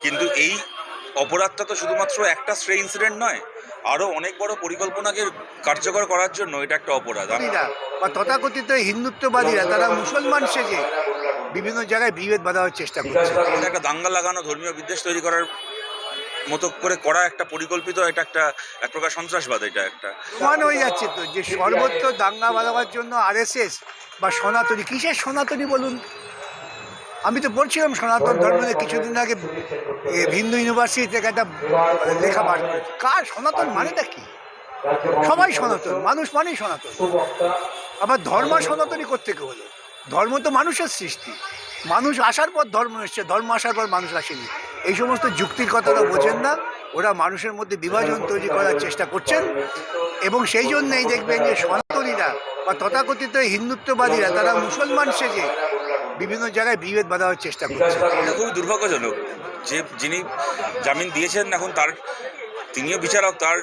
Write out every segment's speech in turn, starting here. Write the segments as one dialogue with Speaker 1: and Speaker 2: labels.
Speaker 1: কিন্তু এই অপরাধটা তো শুধুমাত্র একটা স্ট্রে ইনসিডেন্ট নয় আরও অনেক বড় পরিকল্পনাকে কার্যকর করার জন্য এটা একটা অপরাধ।
Speaker 2: বা তথাকথিত হিন্দুত্ববাদীরা তারা মুসলমান সেজে বিভিন্ন জায়গায় বিভেদ বাঁধানোর চেষ্টা করছে।
Speaker 1: একটা দাঙ্গা লাগানো ধর্মীয় বিদ্বেষ তৈরি করার মতো করে করা একটা পরিকল্পিত এটা একটা এক প্রকার সন্ত্রাসবাদ এটা একটা।
Speaker 2: প্রমাণ হয়ে যাচ্ছে তো যে সর্বত্র দাঙ্গা বাঁধাবার জন্য আরএসএস বা সনাতনী কিসের সনাতনী বলুন? আমি তো বলছিলাম সনাতন ধর্ম কিছুদিন আগে হিন্দু ইউনিভার্সিটি থেকে একটা লেখা বার করেছে। কার সনাতন মানেটা কি? সবাই সনাতন, মানুষ মানেই সনাতন। আবার ধর্ম সনাতনী করতে হলো? ধর্ম তো মানুষের সৃষ্টি। মানুষ আসার পর ধর্ম এসছে, ধর্ম আসার পর মানুষ আসেনি। এই সমস্ত যুক্তির কথাটা বোঝেন না। ওরা মানুষের মধ্যে বিভাজন তৈরি করার চেষ্টা করছেন। এবং সেই জন্যই দেখবেন যে সনাতনীরা বা তথাকথিত হিন্দুত্ববাদীরা, তারা মুসলমান সেজে বিভিন্ন জায়গায় বিভেদ বাঁধাবার চেষ্টা করছে।
Speaker 1: এটা খুবই দুর্ভাগ্যজনক যে যিনি জামিন দিয়েছেন এখন তার তিনিও বিচারক তার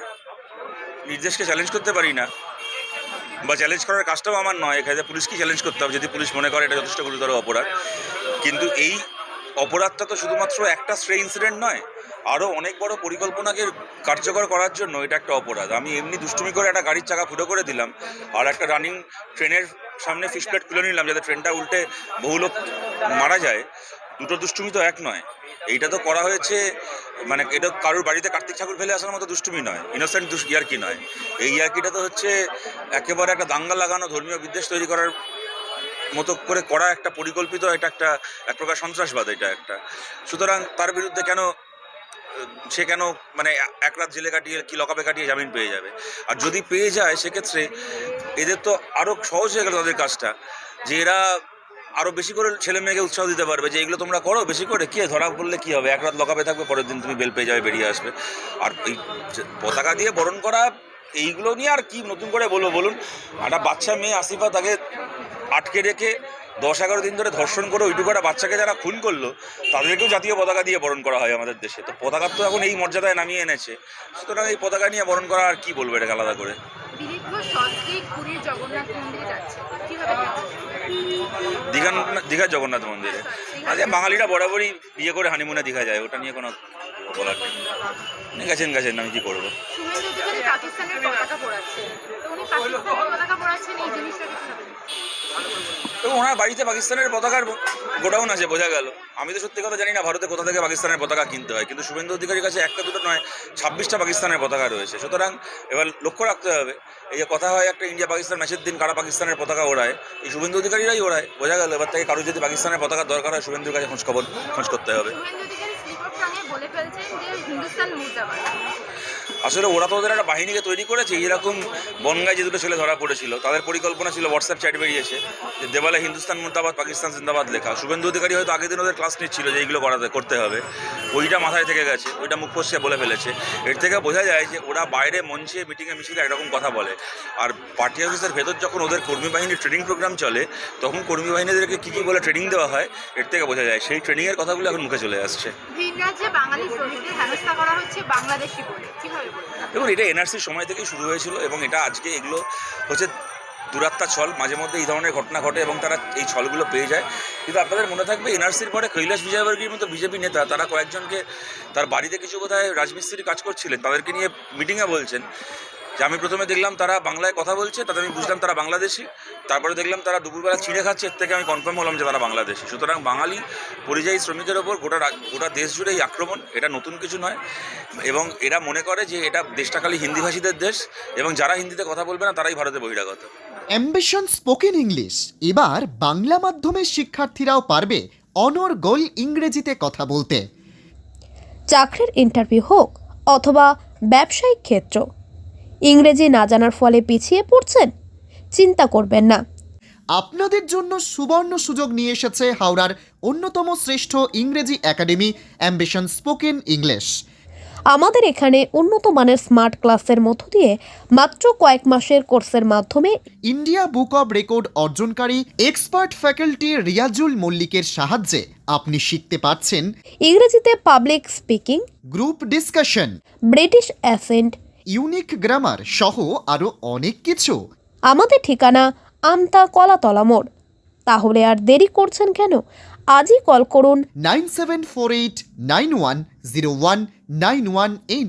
Speaker 1: নির্দেশকে চ্যালেঞ্জ করতে পারি না। বা চ্যালেঞ্জ করার কাজটাও আমার নয় এখানে পুলিশকে চ্যালেঞ্জ করতে হবে যদি পুলিশ মনে করে এটা যথেষ্ট গুরুতর অপরাধ। কিন্তু এই অপরাধটা তো শুধুমাত্র একটা স্ট্রে ইনসিডেন্ট নয় আরও অনেক বড় পরিকল্পনাকে কার্যকর করার জন্য এটা একটা অপরাধ। আমি এমনি দুষ্টুমি করে একটা গাড়ির চাকা ফুটো করে দিলাম আর একটা রানিং ট্রেনের সামনে ফিশ প্লেট খুলে নিলাম যাতে ট্রেনটা উল্টে বহু লোক মারা যায়। দুটো দুষ্টুমি তো এক নয়। এইটা তো করা হয়েছে মানে এটা কারোর বাড়িতে কার্তিক ঠাকুর ফেলে আসার মতো দুষ্টুমি নয় ইনোসেন্ট ইয়ার্কি নয়। এই ইয়ার্কিটা তো হচ্ছে একেবারে একটা দাঙ্গা লাগানো, ধর্মীয় বিদ্বেষ তৈরি করার মতো করে করা একটা পরিকল্পিত, এটা একটা, এক প্রকার সন্ত্রাসবাদ এটা একটা। সুতরাং তার বিরুদ্ধে কেন সে কেন মানে এক রাত জেলে কাটিয়ে কি লকাপে কাটিয়ে জামিন পেয়ে যাবে? আর যদি পেয়ে যায়, সেক্ষেত্রে এদের তো আরও সহজ হয়ে গেল তাদের কাজটা, যে এরা আরও বেশি করে ছেলে মেয়েকে উৎসাহ দিতে পারবে, যে এগুলো তোমরা করো, বেশি করে, কী ধরা পড়লে কী হবে? এক রাত লকাপে থাকবে, পরের দিন তুমি বেল পেয়ে যাবে, বেরিয়ে আসবে। আর এই পতাকা দিয়ে বরণ করা, এইগুলো নিয়ে আর কি নতুন করে বলব, বলুন? একটা বাচ্চা মেয়ে আসিফা তাকে আটকে রেখে দশ এগারো দিন ধরে ধর্ষণ করে ওইটুকু একটা বাচ্চাকে যারা খুন করল তাদেরকেও জাতীয় পতাকা দিয়ে বরণ করা হয় আমাদের দেশে। তো পতাকা তো এখন এই মর্যাদায় নামিয়ে এনেছে। সুতরাং এই পতাকা নিয়ে বরণ করা আর কি বলব এটাকে আলাদা করে? দীঘা দীঘার জগন্নাথ মন্দিরে। আরে বাঙালিরা বরাবরই বিয়ে করে হানিমুনে দীঘা যায় ওটা নিয়ে কোনো বলার নেই গেছেন গেছেন আমি কি করব?
Speaker 3: পতাকা পতাকা
Speaker 1: ওনার বাড়িতে পাকিস্তানের পতাকার গোডাউন আছে বোঝা গেল। আমি তো সত্যি কথা জানি না ভারতে কোথা থেকে পাকিস্তানের পতাকা কিনতে হয়। কিন্তু শুভেন্দু অধিকারীর কাছে একটা দুটো নয় ছাব্বিশটা পাকিস্তানের পতাকা রয়েছে। সুতরাং এবার লক্ষ্য রাখতে হবে এই যে কথা হয় একটা ইন্ডিয়া পাকিস্তান ম্যাচের দিন কারা পাকিস্তানের পতাকা ওড়ায় এই শুভেন্দু অধিকারীরাই ওড়ায় বোঝা গেল। এবার থেকে কারও যদি পাকিস্তানের পতাকার দরকার হয় শুভেন্দুর কাছে খোঁজ খবর খোঁজ করতে হবে
Speaker 3: Suvendu Adhikari slip of tongue বলে ফেলছেন যে হিন্দুস্তান মুর্দাবাদ
Speaker 1: আসলে ওরা তো ওদের একটা বাহিনীকে তৈরি করেছে এরকম বনগায় যে দুটো ছেলে ধরা পড়েছিল, তাদের পরিকল্পনা ছিল হোয়াটসঅ্যাপ চ্যাট বেরিয়েছে, যে দেওয়ালে হিন্দুস্তান মুর্দাবাদ, পাকিস্তান জিন্দাবাদ লেখা। শুভেন্দু অধিকারী হয়তো আগের দিন ওদের ক্লাস নিচ্ছিল যে এইগুলো করাতে, করতে হবে। ওইটা মাথায় থেকে গেছে, ওইটা মুখ বলে ফেলেছে। এর থেকে বোঝা যায় যে ওরা বাইরে মঞ্চে মিটিংয়ে মিছিলে একরকম কথা বলে। আর পার্টি অফিসের ভেতর যখন ওদের কর্মী বাহিনীর ট্রেনিং প্রোগ্রাম চলে, তখন কর্মী বাহিনীদেরকে কী কী বলে ট্রেনিং দেওয়া হয়, এর থেকে বোঝা যায়। সেই ট্রেনিংয়ের কথাগুলো এখন মুখে চলে আসছে।
Speaker 3: বাঙালি শ্রমিকদের করা হচ্ছে বাংলাদেশি বলে।
Speaker 1: দেখুন, এটা এনআরসির সময় থেকেই শুরু হয়েছিল এবং এটা আজকে এগুলো হচ্ছে দুরাত্মা ছল। মাঝে মধ্যে এই ধরনের ঘটনা ঘটে এবং তারা এই ছলগুলো পেয়ে যায়। কিন্তু আপনাদের মনে থাকবে এনআরসির পরে কৈলাস বিজয়বর্গীর মতো বিজেপি নেতা, তারা কয়েকজনকে তার বাড়িতে কিছু বোধহয় রাজমিস্ত্রির কাজ করছিলেন, তাদেরকে নিয়ে মিটিংয়ে বলছেন। যে আমি প্রথমে দেখলাম তারা বাংলায় কথা বলছে তাতে আমি বুঝলাম তারা বাংলাদেশি। তারপরে দেখলাম তারা দুপুরবেলা চিড়ে খাচ্ছে এর থেকে আমি কনফার্ম হলাম যে তারা বাংলাদেশি। সুতরাং বাঙালি পরিযায়ী শ্রমিকের ওপর গোটা গোটা দেশ জুড়ে এই আক্রমণ এটা নতুন কিছু নয়। এবং এরা মনে করে যে এটা দেশটা খালি হিন্দিভাষীদের দেশ এবং যারা হিন্দিতে কথা বলবে না তারাই ভারতে বহিরাগত।
Speaker 4: অ্যাম্বিশন স্পোকেন ইংলিশ এবার বাংলা মাধ্যমের শিক্ষার্থীরাও পারবে অনর্গল ইংরেজিতে কথা বলতে।
Speaker 5: চাকরির ইন্টারভিউ হোক অথবা ব্যবসায়িক ক্ষেত্র ইংরেজি না জানার ফলে পিছিয়ে পড়ছেন? চিন্তা করবেন না।
Speaker 4: আপনাদের জন্য সুবর্ণ সুযোগ নিয়ে এসেছে হাওড়ার অন্যতম শ্রেষ্ঠ ইংরেজি একাডেমি অ্যাম্বিশন স্পোকেন ইংলিশ
Speaker 5: আমাদের এখানে উন্নত মানের স্মার্ট ক্লাসের মধ্য দিয়ে মাত্র কয়েক মাসের কোর্সের মাধ্যমে
Speaker 4: ইন্ডিয়া বুক অব রেকর্ড অর্জনকারী এক্সপার্ট ফ্যাকাল্টি রিয়াজুল মল্লিকের সাহায্যে আপনি শিখতে পারছেন
Speaker 5: ইংরেজিতে public speaking
Speaker 4: group discussion
Speaker 5: British accent
Speaker 4: unique grammar সহ আরও অনেক কিছু।
Speaker 5: আমাদের ঠিকানা আমতা কলাতলা মোড়। তাহলে আর দেরি করছেন কেন? আজই কল করুন।
Speaker 4: Nine seven four eight nine one zero one nine one এই